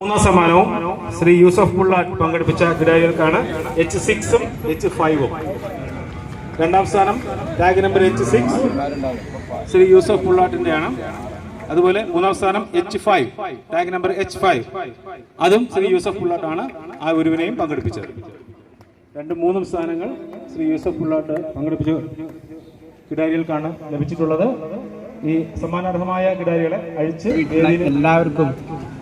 മൂന്നാം സമ്മാനവും ശ്രീ യൂസഫ് പുള്ള പങ്കെടുപ്പിച്ച ഗ്രഹീകൾക്കാണ് എച്ച് സിക്സും എച്ച് ഫൈവും രണ്ടാം സ്ഥാനം tag number H six Shri Yusuf പുള്ളാട്ടിന്റെയാണ് അതുപോലെ മൂന്നാം സ്ഥാനം H five tag number H five അതും ശ്രീ യൂസഫ് പുള്ളാട്ടാണ് ആ ഒരുവിനെയും പങ്കെടുപ്പിച്ചത്. രണ്ടും മൂന്നും സ്ഥാനങ്ങൾ ശ്രീ യൂസഫ് പുള്ളാട്ട് പങ്കെടുപ്പിച്ച കിടാരികൾക്കാണ് ലഭിച്ചിട്ടുള്ളത്. ഈ സമ്മാനാർഹമായ കിടാരികളെ അഴിച്ച് എല്ലാവർക്കും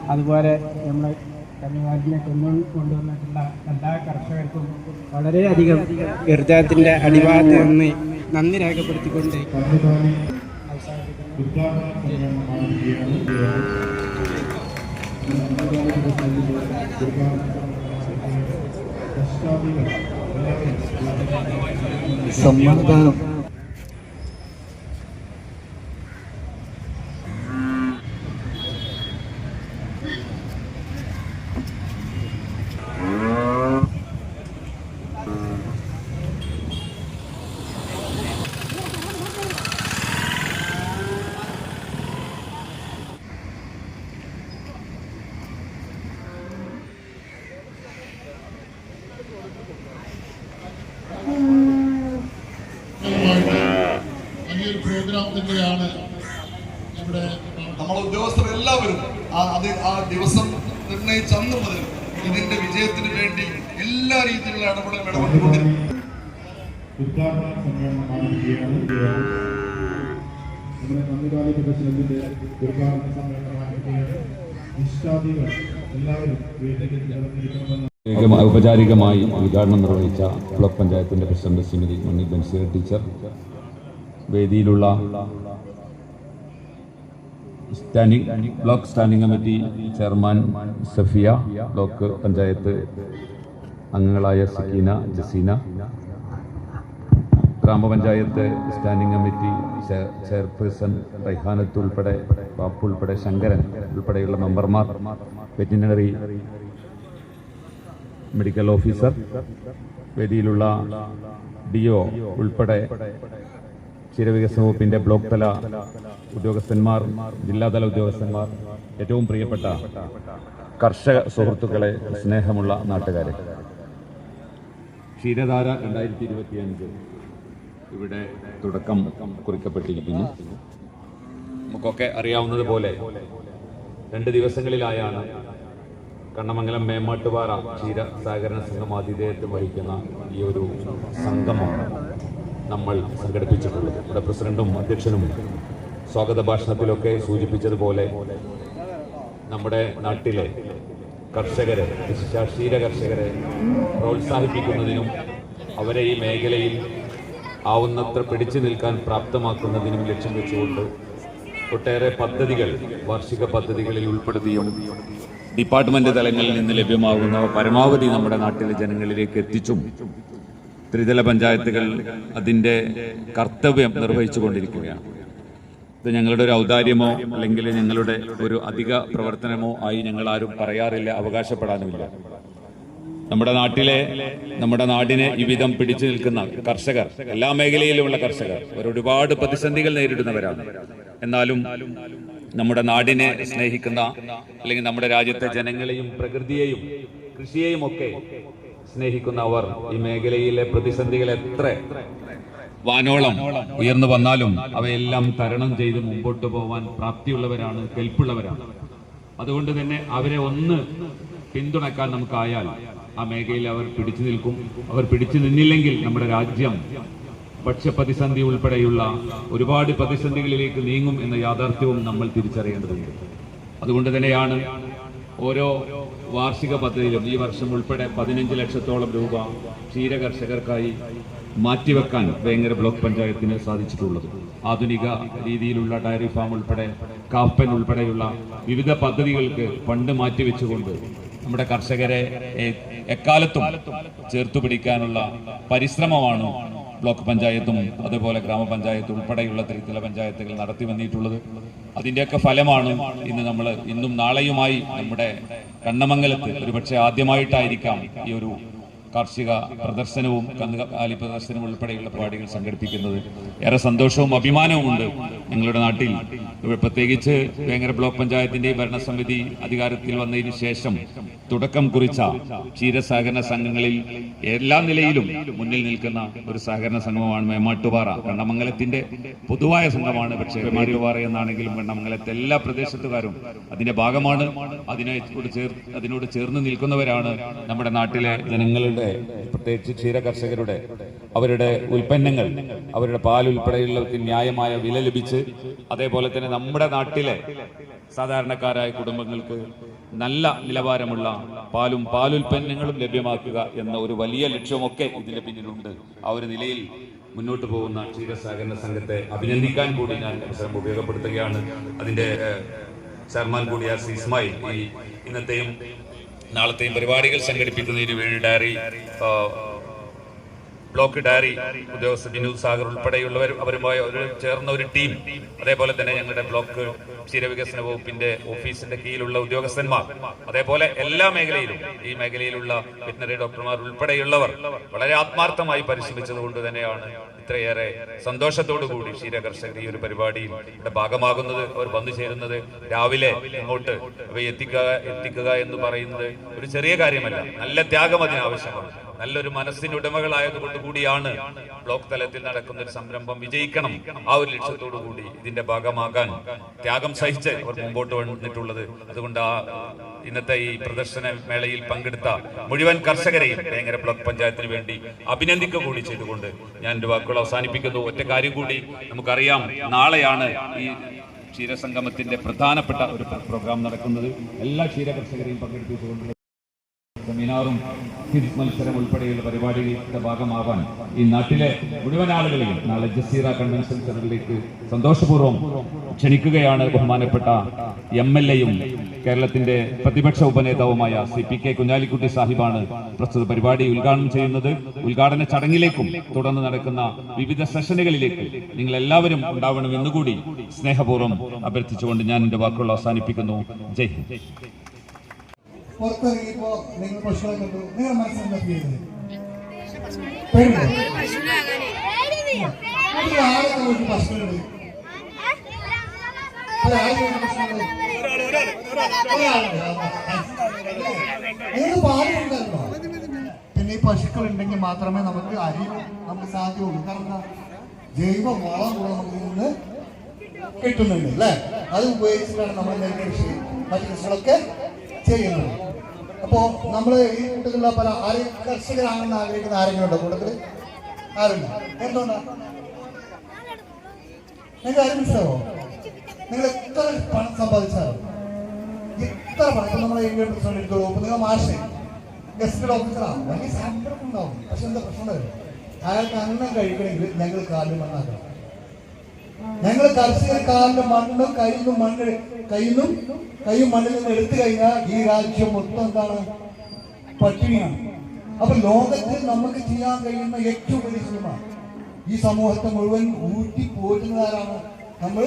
അതുപോലെ നമ്മുടെ തമിഴ്നാട്ടിനെ കൊണ്ടു കൊണ്ടുവന്നിട്ടുള്ള എല്ലാ കർഷകർക്കും വളരെയധികം ഹൃദയത്തിന്റെ അടിഭാഗത്ത് നിന്ന് നന്ദി രേഖപ്പെടുത്തിക്കൊണ്ട് സമ്മാനദാനം വലിയൊരു പ്രോഗ്രാം തന്നെയാണ് ഇവിടെ നമ്മളെ ഉദ്യോഗസ്ഥർ എല്ലാവരും ആ അത് ആ ദിവസം നിർണയിച്ച അന്ന് മുതൽ ഇതിന്റെ വിജയത്തിന് വേണ്ടി എല്ലാ രീതിയിലുള്ള ഇടപെടലും ഇടപെട്ടുകൊണ്ടിരിക്കും ഉദ്ഘാടന സമ്മേളനം നമ്മുടെ കന്നുകാലി പ്രദർശനത്തിന്റെ ഉദ്ഘാടന സമ്മേളനം ആരംഭിക്കുകയാണ് ഇഷ്ടാദികൾ എല്ലാവരും വീട്ടിലേക്ക് ചേർന്നിരിക്കണമെന്ന് ഔപചാരികമായി- ഔപചാരികമായി ഉദ്ഘാടനം നിർവഹിച്ച ബ്ലോക്ക് പഞ്ചായത്തിന്റെ president Shrimati Mani Banseer teacher. വേദിയിലുള്ള standing block standing committee chairman Safiya block panchayat അംഗങ്ങളായ സക്കീന ജസീന. ഗ്രാമപഞ്ചായത്ത് സ്റ്റാൻഡിംഗ് കമ്മിറ്റി ചെയർപേഴ്സൺ റൈഹാനത്ത് ഉൾപ്പെടെ ബാപ്പു ഉൾപ്പെടെ ശങ്കരൻ ഉൾപ്പെടെയുള്ള മെമ്പർമാർ വെറ്റിനറി മെഡിക്കൽ ഓഫീസർ വേദിയിലുള്ള ഡിഒ ഉൾപ്പെടെ ക്ഷീരവികസന വകുപ്പിന്റെ ബ്ലോക്ക് തല ഉദ്യോഗസ്ഥന്മാർ ജില്ലാതല ഉദ്യോഗസ്ഥന്മാർ ഏറ്റവും പ്രിയപ്പെട്ട കർഷക സുഹൃത്തുക്കളെ സ്നേഹമുള്ള നാട്ടുകാരെ. ക്ഷീരധാര രണ്ടായിരത്തി ഇരുപത്തിയഞ്ച് ഇവിടെ തുടക്കം കുറിക്കപ്പെട്ടിരിക്കുന്നു. നമുക്കൊക്കെ അറിയാവുന്നത് പോലെ രണ്ട് ദിവസങ്ങളിലായാണ് കണ്ണമംഗലം മേമാട്ടുപാറ ക്ഷീര സഹകരണ സംഘം ആതിഥേയത്വം വഹിക്കുന്ന ഈ ഒരു സംഗമം. നമ്മൾ സംഘടിപ്പിച്ചിട്ടുള്ളത്. നമ്മുടെ പ്രസിഡന്റും അധ്യക്ഷനും സ്വാഗത ഭാഷണത്തിലൊക്കെ സൂചിപ്പിച്ചതുപോലെ നമ്മുടെ നാട്ടിലെ കർഷകരെ ക്ഷീര കർഷകരെ പ്രോത്സാഹിപ്പിക്കുന്നതിനും അവരെ ഈ മേഖലയിൽ ആവുന്നത്ര പിടിച്ചു നിൽക്കാൻ പ്രാപ്തമാക്കുന്നതിനും ലക്ഷ്യം വെച്ചുകൊണ്ട് ഒട്ടേറെ പദ്ധതികൾ വാർഷിക പദ്ധതികളിൽ ഉൾപ്പെടുത്തിയും ഡിപ്പാർട്ട്മെന്റ് തലങ്ങളിൽ നിന്ന് ലഭ്യമാകുന്ന പരമാവധി നമ്മുടെ നാട്ടിലെ ജനങ്ങളിലേക്ക് എത്തിച്ചും ത്രിതല പഞ്ചായത്തുകൾ അതിന്റെ കർത്തവ്യം നിർവഹിച്ചു കൊണ്ടിരിക്കുകയാണ് ഇത് ഞങ്ങളുടെ ഒരു ഔദാര്യമോ അല്ലെങ്കിൽ ഞങ്ങളുടെ ഒരു അധിക പ്രവർത്തനമോ ആയി ഞങ്ങൾ ആരും പറയാറില്ല അവകാശപ്പെടാനുമില്ല. നമ്മുടെ നാട്ടിലെ നമ്മുടെ നാടിനെ ഈ പിടിച്ചു നിൽക്കുന്ന കർഷകർ എല്ലാ മേഖലയിലുമുള്ള കർഷകർ ഒരുപാട് പ്രതിസന്ധികൾ നേരിടുന്നവരാണ്. എന്നാലും നമ്മുടെ നാടിനെ സ്നേഹിക്കുന്ന അല്ലെങ്കിൽ നമ്മുടെ രാജ്യത്തെ ജനങ്ങളെയും പ്രകൃതിയെയും കൃഷിയെയും ഒക്കെ സ്നേഹിക്കുന്ന അവർ ഈ മേഖലയിലെ പ്രതിസന്ധികൾ എത്ര? വാനോളം ഉയർന്നു വന്നാലും അവയെല്ലാം തരണം ചെയ്ത് മുമ്പോട്ട് പോവാൻ പ്രാപ്തിയുള്ളവരാണ് കെൽപ്പുള്ളവരാണ്. അതുകൊണ്ട് തന്നെ അവരെ ഒന്ന് പിന്തുണക്കാൻ നമുക്കായാൽ ആ മേഖലയിൽ അവർ പിടിച്ചു നിൽക്കും. അവർ പിടിച്ചു നിന്നില്ലെങ്കിൽ നമ്മുടെ രാജ്യം ഭക്ഷ്യപ്രതിസന്ധി ഉൾപ്പെടെയുള്ള ഒരുപാട് പ്രതിസന്ധികളിലേക്ക് നീങ്ങും എന്ന യാഥാർത്ഥ്യവും നമ്മൾ തിരിച്ചറിയേണ്ടതുണ്ട്. അതുകൊണ്ട് തന്നെയാണ് ഓരോ വാർഷിക പദ്ധതിയിലും ഈ വർഷം ഉൾപ്പെടെ പതിനഞ്ച് ലക്ഷത്തോളം രൂപ ക്ഷീര കർഷകർക്കായി മാറ്റിവെക്കാൻ വേങ്ങര ബ്ലോക്ക് പഞ്ചായത്തിന് സാധിച്ചിട്ടുള്ളത്. ആധുനിക രീതിയിലുള്ള ഡയറി ഫാം ഉൾപ്പെടെ കാപ്പൻ ഉൾപ്പെടെയുള്ള വിവിധ പദ്ധതികൾക്ക് ഫണ്ട് മാറ്റിവെച്ചുകൊണ്ട് നമ്മുടെ കർഷകരെ എക്കാലത്തും ചേർത്തു പിടിക്കാനുള്ള പരിശ്രമമാണ് ബ്ലോക്ക് പഞ്ചായത്തും അതുപോലെ ഗ്രാമപഞ്ചായത്ത് ഉൾപ്പെടെയുള്ള ത്രിതല പഞ്ചായത്തുകൾ നടത്തി വന്നിട്ടുള്ളത്. അതിന്റെയൊക്കെ ഫലമാണ് ഇന്ന് നമ്മൾ ഇന്നും നാളെയുമായി നമ്മുടെ കണ്ണമംഗലത്ത് ഒരുപക്ഷെ ആദ്യമായിട്ടായിരിക്കാം ഈ ഒരു കാർഷിക പ്രദർശനവും കന്നുകാലി പ്രദർശനവും ഉൾപ്പെടെയുള്ള പരിപാടികൾ സംഘടിപ്പിക്കുന്നത് ഏറെ സന്തോഷവും അഭിമാനവും ഉണ്ട് ഞങ്ങളുടെ നാട്ടിൽ. പ്രത്യേകിച്ച് വേങ്ങര ബ്ലോക്ക് പഞ്ചായത്തിന്റെ ഭരണസമിതി അധികാരത്തിൽ വന്നതിന് ശേഷം തുടക്കം കുറിച്ച ക്ഷീരസഹകരണ സംഘങ്ങളിൽ എല്ലാ നിലയിലും മുന്നിൽ നിൽക്കുന്ന ഒരു സഹകരണ സംഘമാണ് മേമാട്ടുപാറ. കണ്ണമംഗലത്തിന്റെ പൊതുവായ സംഘമാണ്. പക്ഷേ മേമാട്ടുപാറ എന്നാണെങ്കിലും കണ്ണമംഗലത്തെ എല്ലാ പ്രദേശത്തുകാരും അതിന്റെ ഭാഗമാണ്. അതിനോട് ചേർ അതിനോട് ചേർന്ന് നിൽക്കുന്നവരാണ് നമ്മുടെ നാട്ടിലെ ജനങ്ങളുടെ പ്രത്യേകിച്ച് ക്ഷീര കർഷകരുടെ അവരുടെ ഉൽപ്പന്നങ്ങൾ അവരുടെ പാൽ ഉൾപ്പെടെയുള്ളവർക്ക് ന്യായമായ വില ലഭിച്ച് അതേപോലെ തന്നെ നമ്മുടെ നാട്ടിലെ സാധാരണക്കാരായ കുടുംബങ്ങൾക്ക് നല്ല നിലവാരമുള്ള പാലും പാലുൽപ്പന്നങ്ങളും ലഭ്യമാക്കുക എന്ന ഒരു വലിയ ലക്ഷ്യമൊക്കെ ഇതിന്റെ പിന്നിലുണ്ട്. ആ ഒരു നിലയിൽ മുന്നോട്ട് പോകുന്ന ക്ഷീരസഹകരണ സംഘത്തെ അഭിനന്ദിക്കാൻ കൂടി ഞാൻ അവസരം ഉപയോഗപ്പെടുത്തുകയാണ്. അതിന്റെ ചെയർമാൻ കൂടിയ ഇസ്മായിൽ ഈ ഇന്നത്തെയും നാളത്തെയും പരിപാടികൾ സംഘടിപ്പിക്കുന്നതിന് വേണ്ടി ഡയറി ബ്ലോക്ക് ഡയറി ഉദ്യോഗസ്ഥ വിനോദ് സാഗർ ഉൾപ്പെടെയുള്ളവർ അവരുമായി ഒരു ചേർന്ന ഒരു ടീം. അതേപോലെ തന്നെ ഞങ്ങളുടെ ബ്ലോക്ക് ക്ഷീരവികസന വകുപ്പിന്റെ ഓഫീസിന്റെ കീഴിലുള്ള ഉദ്യോഗസ്ഥന്മാർ. അതേപോലെ എല്ലാ മേഖലയിലും ഈ മേഖലയിലുള്ള വെറ്റിനറി ഡോക്ടർമാർ ഉൾപ്പെടെയുള്ളവർ വളരെ ആത്മാർത്ഥമായി പരിശ്രമിച്ചത് കൊണ്ട് തന്നെയാണ് ഇത്രയേറെ സന്തോഷത്തോടു കൂടി ക്ഷീര ഈ ഒരു പരിപാടിയിൽ ഭാഗമാകുന്നത്. അവർ വന്നു ചേരുന്നത് രാവിലെ ഇങ്ങോട്ട് അവയെ എത്തിക്കുക എത്തിക്കുക എന്ന് പറയുന്നത് ഒരു ചെറിയ കാര്യമല്ല. നല്ല ത്യാഗം അതിനാവശ്യമാണ്. നല്ലൊരു മനസ്സിന് ഉടമകളായതുകൊണ്ട് കൂടിയാണ് ബ്ലോക്ക് തലത്തിൽ നടക്കുന്ന ഒരു സംരംഭം വിജയിക്കണം. ആ ഒരു ലക്ഷ്യത്തോടു കൂടി ഇതിന്റെ ഭാഗമാകാൻ ത്യാഗം സഹിച്ച് അവർ മുമ്പോട്ട് വന്നിട്ടുള്ളത്. അതുകൊണ്ട് ആ ഇന്നത്തെ ഈ പ്രദർശന മേളയിൽ പങ്കെടുത്ത മുഴുവൻ കർഷകരെയും വേങ്ങര ബ്ലോക്ക് പഞ്ചായത്തിന് വേണ്ടി അഭിനന്ദിക്കുക കൂടി ചെയ്തുകൊണ്ട് ഞാൻ എന്റെ വാക്കുകൾ അവസാനിപ്പിക്കുന്നു. ഒറ്റ കാര്യം കൂടി നമുക്കറിയാം. നാളെയാണ് ഈ ക്ഷീരസംഗമത്തിന്റെ പ്രധാനപ്പെട്ട ഒരു പ്രോഗ്രാം നടക്കുന്നത്. എല്ലാ ക്ഷീര കർഷകരെയും പങ്കെടുപ്പിച്ചുകൊണ്ടുള്ള സെമിനാറും ക്വിസ് മത്സരം ഉൾപ്പെടെയുള്ള പരിപാടികളുടെ ഭാഗമാവാൻ ഈ നാട്ടിലെ മുഴുവൻ ആളുകളെയും നാളെ ജസീറ കൺവെൻഷൻ സെന്ററിലേക്ക് സന്തോഷപൂർവം ക്ഷണിക്കുകയാണ് ബഹുമാനപ്പെട്ട എം എൽ എയും കേരളത്തിന്റെ പ്രതിപക്ഷ ഉപനേതാവുമായ സി പി കെ കുഞ്ഞാലിക്കുട്ടി സാഹിബാണ് പ്രസ്തുത പരിപാടി ഉദ്ഘാടനം ചെയ്യുന്നത്. ഉദ്ഘാടന ചടങ്ങിലേക്കും തുടർന്ന് നടക്കുന്ന വിവിധ സെഷനുകളിലേക്ക് നിങ്ങൾ എല്ലാവരും ഉണ്ടാവണമെന്നുകൂടി സ്നേഹപൂർവം അഭ്യർത്ഥിച്ചുകൊണ്ട് ഞാൻ എന്റെ വാക്കുകൾ അവസാനിപ്പിക്കുന്നു. ജയ് ഹിന്ദ്. പുറത്തിറങ്ങിയപ്പോ നിങ്ങൾ പശുക്കളെ കണ്ടു. നിങ്ങളുടെ മനസ്സിലെന്താ ഫീൽ പിന്നെ ഈ പശുക്കൾ ഉണ്ടെങ്കിൽ മാത്രമേ നമുക്ക് അരി നമുക്ക് സാധ്യമുള്ളൂ. കാരണം? ജൈവ വളം കൂടെ നമുക്ക് ഇന്ന് കിട്ടുന്നുണ്ട് അല്ലേ? അത് ഉപയോഗിച്ചിട്ടാണ് നമ്മൾ നെൽകൃഷി മറ്റു കൃഷികളൊക്കെ ചെയ്യുന്നത് അപ്പോ നമ്മൾ ഈ കൂട്ടത്തിലുള്ള പല ആര് കർഷകരാണെന്ന് ആഗ്രഹിക്കുന്ന ആരെങ്കിലും ഉണ്ടോ കൂട്ടത്തിൽ? ആരുണ്ട്? എന്തുകൊണ്ടാ? നിങ്ങൾക്ക് ആരും നിങ്ങൾ എത്ര പണം സമ്പാദിച്ചാലും എത്ര പണം ഇപ്പൊ നമ്മളെ എടുത്തോളൂ. നിങ്ങൾ മാഷേ ഗസ്റ്റ് ഓഫീസറാണ് വലിയ സമ്പളം ഉണ്ടാവും. പക്ഷെ എന്താ പ്രശ്നം അയാൾക്ക് അന്നം കഴിക്കണമെങ്കിൽ ഞങ്ങൾ കാലിൽ മണ്ണാക്കണം. ഞങ്ങൾ കർഷകർ കാലിന്റെ മണ്ണും കയ്യിന്നും മണ്ണ് കയ്യിന്നും കയ്യും മണ്ണിൽ നിന്ന് എടുത്തു കഴിഞ്ഞാൽ ഈ രാജ്യം മൊത്തം എന്താണ്? പട്ടിണിയാണ്. അപ്പൊ ലോകത്തിൽ നമുക്ക് ചെയ്യാൻ കഴിയുന്ന ഏറ്റവും വലിയ സിനിമ ഈ സമൂഹത്തെ മുഴുവൻ ഊറ്റി പോറ്റുന്നതാരാണ്? നമ്മൾ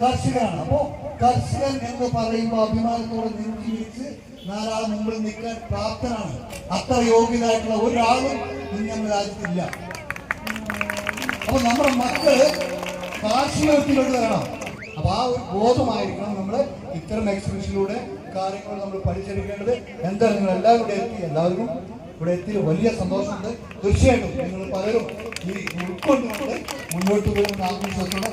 കർഷകരാണ്. അപ്പോ കർഷകൻ എന്ന് പറയുമ്പോൾ അഭിമാനത്തോടെ നെഞ്ചി വിളിച്ച് നാലാൾ മുമ്പിൽ നിൽക്കാൻ പ്രാപ്തനാണ്. അത്ര യോഗ്യനായിട്ടുള്ള ഒരാളും ഇന്ന് നമ്മുടെ രാജ്യത്തില്ല അപ്പൊ നമ്മുടെ മക്കൾ കാർഷികത്തിലോട്ട് വരണം അപ്പൊ ആ ഒരു ബോധമായിരിക്കണം നമ്മൾ ഇത്തരം എക്സ്പ്രഷനിലൂടെ കാര്യങ്ങൾ നമ്മൾ പഠിച്ചെടുക്കേണ്ടത്. എന്താണ് നിങ്ങൾ എല്ലാവരും ഇവിടെ എത്തി എല്ലാവർക്കും ഇവിടെ എത്തി വലിയ സന്തോഷമുണ്ട്. തീർച്ചയായിട്ടും നിങ്ങൾ പലരും ഈ ഉൾക്കൊണ്ടുകൊണ്ട് മുന്നോട്ട് പോകുന്ന ആത്മവിശ്വാസത്തോടെ